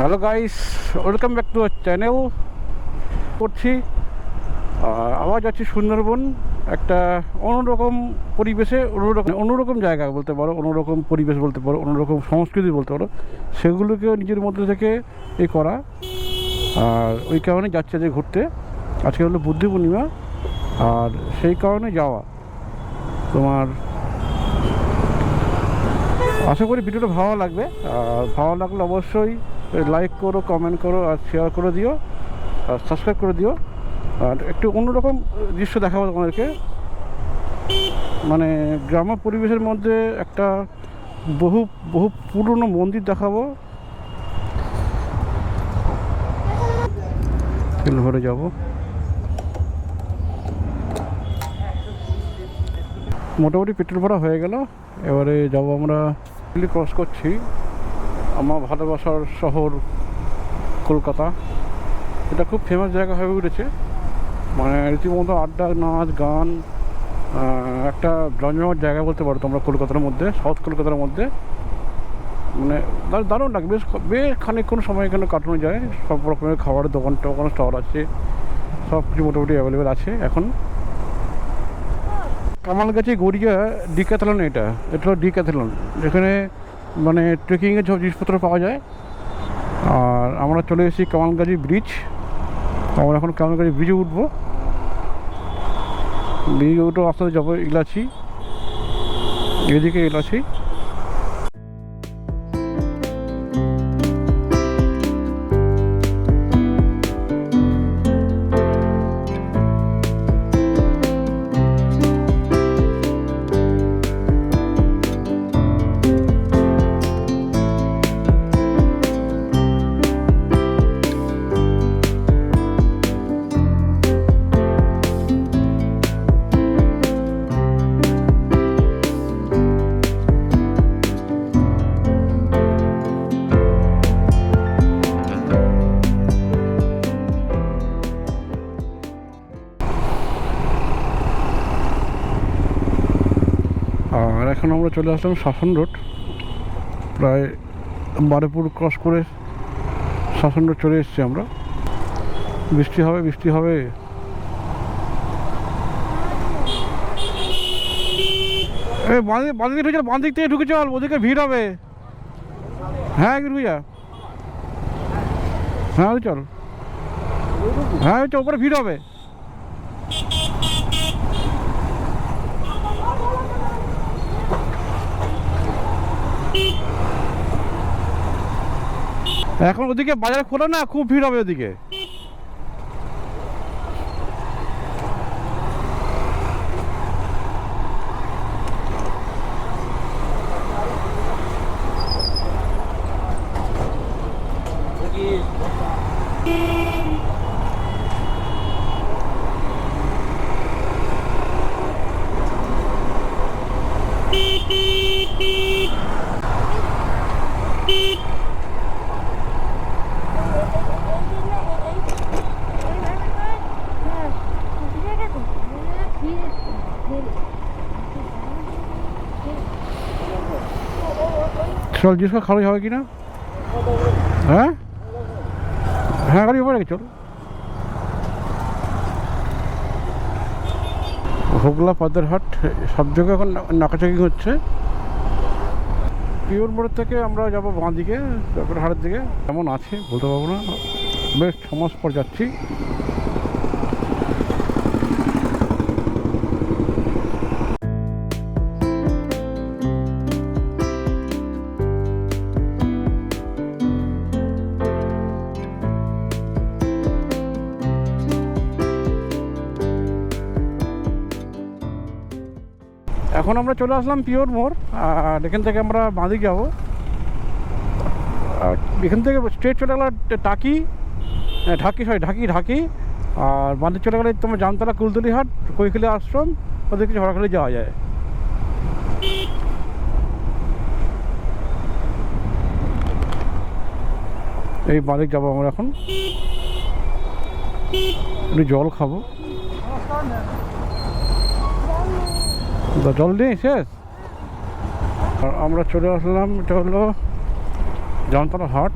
Hello guys welcome back to our channel করছি আবার যাচ্ছি সুন্দরবন। একটা অন্যরকম পরিবেশে, অন্যরকম অন্যরকম জায়গা বলতে পারো, অন্যরকম পরিবেশ বলতে পারো, অন্যরকম সংস্কৃতি বলতে পারো। সেগুলোকেও নিজের মধ্যে থেকে এ করা। আর ওই কারণে যাচ্ছে যে ঘুরতে। আজকে হলো বুদ্ধি পূর্ণিমা। আর সেই কারণে যাওয়া। তোমার আশা করি ভিডিওটা ভালো লাগবে। আর ভালো লাগলে অবশ্যই লাইক করো কমেন্ট করো আর শেয়ার করে দিও আর সাবস্ক্রাইব করে দিও। আর একটু অন্যরকম দৃশ্য দেখাবো তোমাদেরকে। মানে গ্রাম পরিবেশের মধ্যে একটা বহু বহু পুরনো মন্দির দেখাবো। ভরে যাব। মোটামুটি পেট্রোল ভরা হয়ে গেল। এবারে যাব আমরা ক্রস করছি। আমার ভালোবাসার শহর কলকাতা। এটা খুব ফেমাস জায়গা হয়ে উঠেছে। মানে রীতিমতো আড্ডা, নাচ, গান একটা জমজমাট জায়গা বলতে পারো তোমরা কলকাতার মধ্যে সাউথ কলকাতার মধ্যে। মানে দারুণ লাগে। বেশ বেশ খানিকক্ষণ সময় এখানে কাটানো যায়। সব রকমের খাবারের দোকান টোকান, স্টল আছে। সব কিছু মোটামুটি অ্যাভেলেবেল আছে এখন। কামালগাছি গড়িয়া ডিক্যাথলন এটা। এটা হলো ডিক্যাথলন যেখানে মানে ট্রেকিংয়ের সব জিনিসপত্র পাওয়া যায়। আর আমরা চলে এসেছি কামালগাজি ব্রিজ আমরা এখন কামালগাজি ব্রিজে উঠবো। ব্রিজে উঠে আস্তে যাব ইলাচি এদিকে ইলাচি আমরা চলে আসলাম শাসন রোড। প্রায় বারেপুর ক্রস করে শাসন রোড চলে এসেছি আমরা। বৃষ্টি হবে বৃষ্টি হবে। এ, বাঁ বাঁ ঢুকে বাঁ দিক থেকে ঢুকে চল ওদিকে ভিড় হবে। হ্যাঁ ঢুকে যা হ্যাঁ চল। হ্যাঁ উপরে ভিড় হবে। এখন ওদিকে বাজার খোলা না খুব ভিড় হবে ওদিকে। চল জিজ্ঞেস কর খারাপ হবে কি না? হ্যাঁ? হ্যাঁ গাড়ি উপরে চল। হোগলা পাদারহাট, সব জায়গায় এখন নাকাচাকি হচ্ছে। পিওর মোড়ের থেকে আমরা যাব বাঁ দিকে হাটের দিকে। কেমন আছে বলতে পারব না। বেশ, ছ মাস পর যাচ্ছি। এখন আমরা চলে আসলাম পিওর মোড়, আর এখান থেকে আমরা বাঁদিক যাব। এখান থেকে স্ট্রেট চলে গেল টাকি ঢাকি সরি ঢাকি ঢাকি। আর বাঁদিক চলে গেলে তোমার জামতলা কুলতলিহাট কৈখালি আশ্রম ওদিকে ঝড়খালি যাওয়া যায়। এই বাঁদিক যাব আমরা এখন। একটু জল খাব। জল নেই শেষ। আর আমরা চলে আসলাম, এটা হলো জামতলা হাট।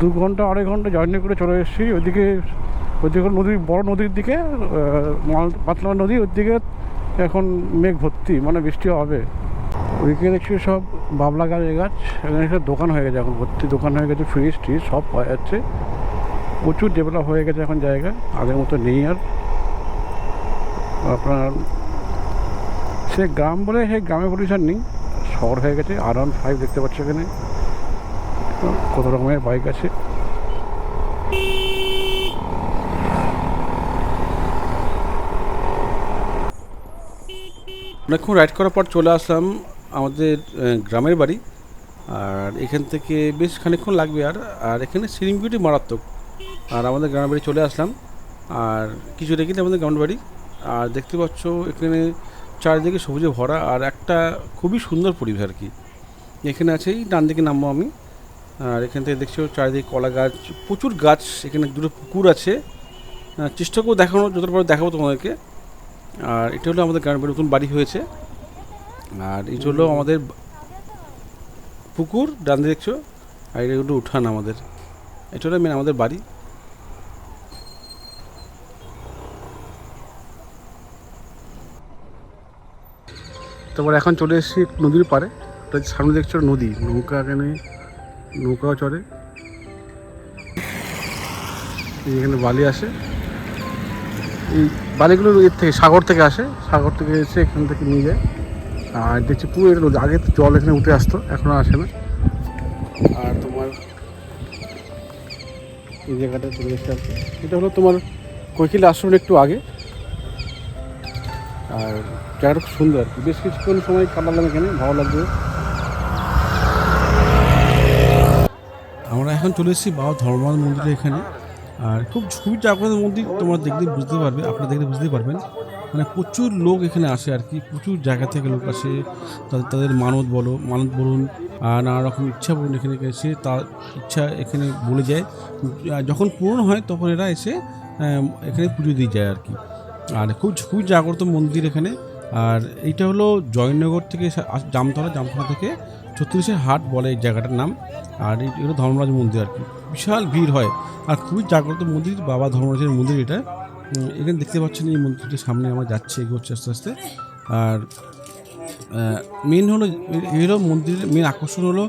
দু ঘণ্টা, আড়াই ঘণ্টা জার্নি করে চলে এসেছি। ওইদিকে ওইদিকে নদী, বড় নদীর দিকে মাল- পাতলা নদী ওর দিকে এখন মেঘ ভর্তি মানে বৃষ্টি হবে। ওইদিকে দেখছি সব বাবলা গাছ গাছ, এখানে একটা দোকান হয়ে গেছে এখন ভর্তি। দোকান হয়ে গেছে ফ্রিজ ট্রিজ সব পাওয়া যাচ্ছে। প্রচুর ডেভেলপ হয়ে গেছে এখন জায়গা, আগের মতো নেই আর। আপনার, সে গ্রাম বলে সেই গ্রামে পরিসর নেই, শহর হয়ে গেছে আর ওয়ান ফাইভ দেখতে পাচ্ছি এখানে। কত রকমের বাইক আছে। অনেকক্ষণ রাইড করার পর চলে আসলাম আমাদের গ্রামের বাড়ি। আর এখান থেকে বেশ খানিকক্ষণ লাগবে আর আর এখানে সিলিংবিউটি মারাত্মক। আর আমাদের গ্রামের বাড়ি চলে আসলাম। আর কিছু রেখে আমাদের গ্রামের বাড়ি। আর দেখতে পাচ্ছ, এখানে চারিদিকে সবুজে ভরা আর একটা খুবই সুন্দর পরিবেশ আর কি। এখানে আছে এই ডান দিকে নামবো আমি। আর এখান থেকে দেখছ চারিদিকে কলা গাছ, প্রচুর গাছ এখানে দুটো পুকুর আছে। চেষ্টা করব দেখানো, যতটা পারব দেখাবো তোমাদেরকে। আর এটা হলো আমাদের গ্রামের নতুন বাড়ি হয়েছে। আর এটা হলো আমাদের পুকুর, ডান দেখছ। আর এটা হলো উঠান আমাদের। এটা হলো মেন আমাদের বাড়ি। তারপর এখন চলে এসেছি নদীর পাড়ে। ওটা সামনে দেখছ নদী, নৌকা এখানে, নৌকাও চড়ে। এখানে বালি আসে, এই বালিগুলো এর থেকে সাগর থেকে আসে, সাগর থেকে এসে এখান থেকে নিয়ে যায়। আর দেখছি পুরো এটা নদী, আগে তো জল এখানে উঠে আসতো, এখন আসে না। আর তোমার এই জায়গাটা চলে এসে এটা হলো তোমার কৈকিল আশ্রমের একটু আগে। আর জায়গাটা খুব সুন্দর। বেশ কিছুক্ষণ সময় কাটালাম এখানে, ভালো লাগবে। আমরা এখন চলে এসেছি বাবা ধর্মনাথ মন্দিরের এখানে। আর খুব খুবই জাগ্রত মন্দির তোমরা দেখলে বুঝতে পারবে, আপনারা দেখলে বুঝতে পারবেন। মানে প্রচুর লোক এখানে আসে আর কি, প্রচুর জায়গা থেকে লোক আসে। তাদের তাদের মানত বলো, মানত বলুন, আর নানা রকম ইচ্ছা বলুন এখানে এসে তার ইচ্ছা এখানে বলে যায়। যখন পূরণ হয় তখন এরা এসে এখানে পুজো দিয়ে যায় আর কি। আর খুব খুবই জাগ্রত মন্দির এখানে। আর এইটা হলো জয়নগর থেকে জামতলা জামতলা থেকে ছত্রিশের হাট বলে এই জায়গাটার নাম। আর এই হলো ধর্মরাজ মন্দির আর কি। বিশাল ভিড় হয়। আর খুবই জাগ্রত মন্দির, বাবা ধর্মরাজের মন্দির এটা। এখানে দেখতে পাচ্ছেন এই মন্দিরটির সামনে আমার যাচ্ছে, এগোচ্ছে আস্তে আস্তে। আর মেন হলো, এই হলো মন্দিরের মেন আকর্ষণ হলো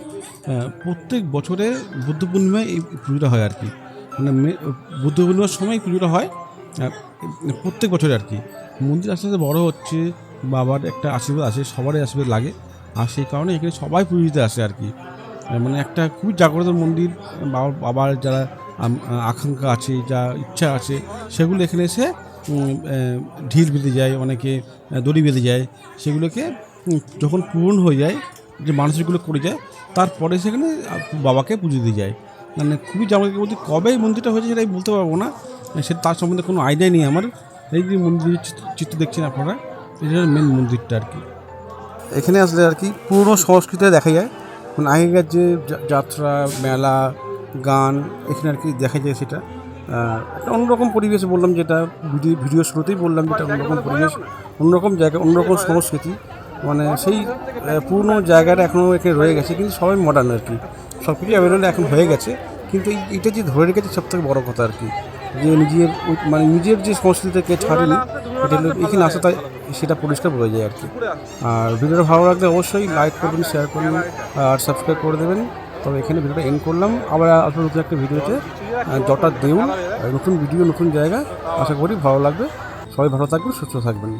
প্রত্যেক বছরে বুদ্ধ পূর্ণিমায় এই পুজোটা হয় আর কি। মানে বুদ্ধ পূর্ণিমার সময় পুজোটা হয়। প্রত্যেক বছরে আর কি। মন্দির আস্তে আস্তে বড়ো হচ্ছে, বাবার একটা আশীর্বাদ আছে সবারই আশীর্বাদ লাগে। আর সেই কারণে এখানে সবাই পুজো দিতে আসে আর কি। মানে একটা খুবই জাগ্রত মন্দির বাবার বাবার যারা আকাঙ্ক্ষা আছে, যা ইচ্ছা আছে, সেগুলো এখানে এসে ঢিল বেঁধে যায়, অনেকে দড়ি বেঁধে যায়। সেগুলোকে যখন পূরণ হয়ে যায়, যে মানুষগুলো করে যায়, তারপরে সেখানে বাবাকে পুজো দিয়ে যায়। মানে খুবই জাগ্রত বলতে কবে এই মন্দিরটা হয়েছে সেটা আমি বলতে পারব না। সেটা তার সম্বন্ধে কোনো আইডিয়া নেই আমার। এই যে মন্দিরের চিত্র- দেখছেন আপনারা, এটা মেন মন্দিরটা আর কি। এখানে আসলে আর কি পুরনো সংস্কৃতি দেখা যায়। মানে আগেকার যে যাত্রা, মেলা, গান, এখানে আর কি দেখা যায় সেটা। একটা অন্যরকম পরিবেশ বললাম যেটা ভিডিও ভিডিও শুরুতেই বললাম যেটা অন্যরকম পরিবেশ, অন্যরকম জায়গা, অন্যরকম সংস্কৃতি। মানে সেই পুরনো জায়গাটা এখনও এখানে রয়ে গেছে, কিন্তু সবাই মডার্ন আর কি। সব কিছু অ্যাভেলেবল এখন হয়ে গেছে, কিন্তু এটা যে ধরে রেখেছে সব থেকে বড় কথা আর কি। যে নিজের মানে নিজের যে সংস্কৃতিকে ছাড়েনি এটা এখানে আসা তাই সেটা পরিষ্কার বোঝা যায় আর কি। আর ভিডিওটা ভালো লাগলে অবশ্যই লাইক করবেন শেয়ার করবেন আর সাবস্ক্রাইব করে দেবেন। তবে এখানে ভিডিওটা এন্ড করলাম। আবার আপনার নতুন একটা ভিডিওতে জটা দেউন নতুন ভিডিও নতুন জায়গা আশা করি ভালো লাগবে। সবাই ভালো থাকবেন সুস্থ থাকবেন।